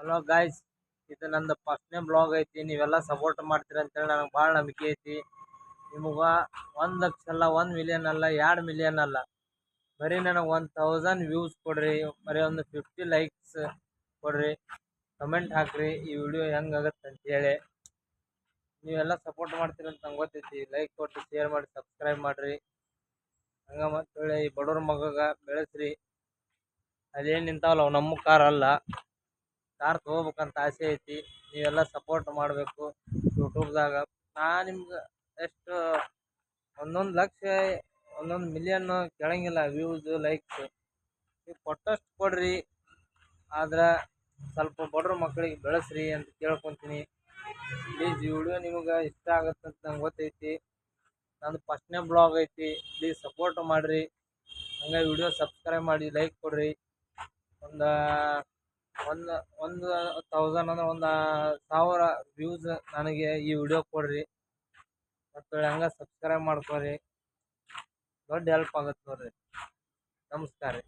Hello guys ಇದು ನಂದು ಫಸ್ಟ್ನೇ ಬ್ಲಾಗ್ ಐತಿ. ನೀವೆಲ್ಲ ಸಪೋರ್ಟ್ ಮಾಡ್ತೀರಿ ಅಂತೇಳಿ ನನಗೆ ಭಾಳ ನಂಬಿಕೆ ಐತಿ. ನಿಮಗೆ ಒಂದು ಲಕ್ಷ ಅಲ್ಲ, ಒಂದು ಮಿಲಿಯನ್ ಅಲ್ಲ, ಎರಡು ಮಿಲಿಯನ್ ಅಲ್ಲ. ಬರೀ ನನಗೆ ಒನ್ ತೌಸಂಡ್ ವ್ಯೂಸ್ ಕೊಡ್ರಿ. ಬರೀ ಒಂದು ಫಿಫ್ಟಿ ಲೈಕ್ಸ್ ಕೊಡ್ರಿ. ಕಮೆಂಟ್ ಹಾಕ್ರಿ. ಈ ವಿಡಿಯೋ ಹೆಂಗಾಗತ್ತೆ ಅಂತೇಳಿ ನೀವೆಲ್ಲ ಸಪೋರ್ಟ್ ಮಾಡ್ತೀರಿ ಅಂತ ನಂಗೆ ಗೊತ್ತೈತಿ. ಲೈಕ್ ಕೊಟ್ಟು ಶೇರ್ ಮಾಡಿ ಸಬ್ಸ್ಕ್ರೈಬ್ ಮಾಡಿರಿ. ಹಂಗೆ ಮತ್ತೇಳಿ ಈ ಬಡವ್ರ ಮಗಗೆ ಬೆಳೆಸ್ರಿ. ಅದೇನು ನಿಂತಾವಲ್ಲ, ಅವು ನಮ್ಮ ಕಾರಲ್ಲ ಕಾರ್ ತೊಗೋಬೇಕಂತ ಆಸೆ ಐತಿ. ನೀವೆಲ್ಲ ಸಪೋರ್ಟ್ ಮಾಡಬೇಕು ಯೂಟ್ಯೂಬ್ದಾಗ ನಾ ನಿಮ್ಗೆ ಎಷ್ಟು, ಒಂದೊಂದು ಲಕ್ಷ, ಒಂದೊಂದು ಮಿಲಿಯನ್ ಕೇಳಂಗಿಲ್ಲ ವ್ಯೂಸ್ ಲೈಕ್ಸ್ ನೀವು ಕೊಟ್ಟಷ್ಟು ಕೊಡ್ರಿ, ಆದ್ರೆ ಸ್ವಲ್ಪ ಬಡ್ರ ಮಕ್ಕಳಿಗೆ ಬೆಳೆಸ್ರಿ ಅಂತ ಕೇಳ್ಕೊತೀನಿ. ಪ್ಲೀಸ್ ಈ ವಿಡಿಯೋ ನಿಮಗೆ ಇಷ್ಟ ಆಗುತ್ತೆ ಅಂತ ನಂಗೆ ಗೊತ್ತೈತಿ. ನಂದು ಫಸ್ಟ್ನೇ ಬ್ಲಾಗ್ ಐತಿ. ಪ್ಲೀಸ್ ಸಪೋರ್ಟ್ ಮಾಡಿರಿ. ಹಂಗೆ ವಿಡಿಯೋ ಸಬ್ಸ್ಕ್ರೈಬ್ ಮಾಡಿ ಲೈಕ್ ಕೊಡ್ರಿ. ಒಂದು ಒಂದು ಒಂದು ತೌಸಂಡ್ ಅಂದ್ರೆ ಒಂದು ಸಾವಿರ ವ್ಯೂಸ್ ನನಗೆ ಈ ವಿಡಿಯೋ ಕೊಡ್ರಿ. ಮತ್ತು ಹಂಗೆ ಸಬ್ಸ್ಕ್ರೈಬ್ ಮಾಡ್ಕೊರಿ. ದೊಡ್ಡ ಹೆಲ್ಪ್ ಆಗತ್ತೆ ನೋಡ್ರಿ. ನಮಸ್ಕಾರ ರೀ.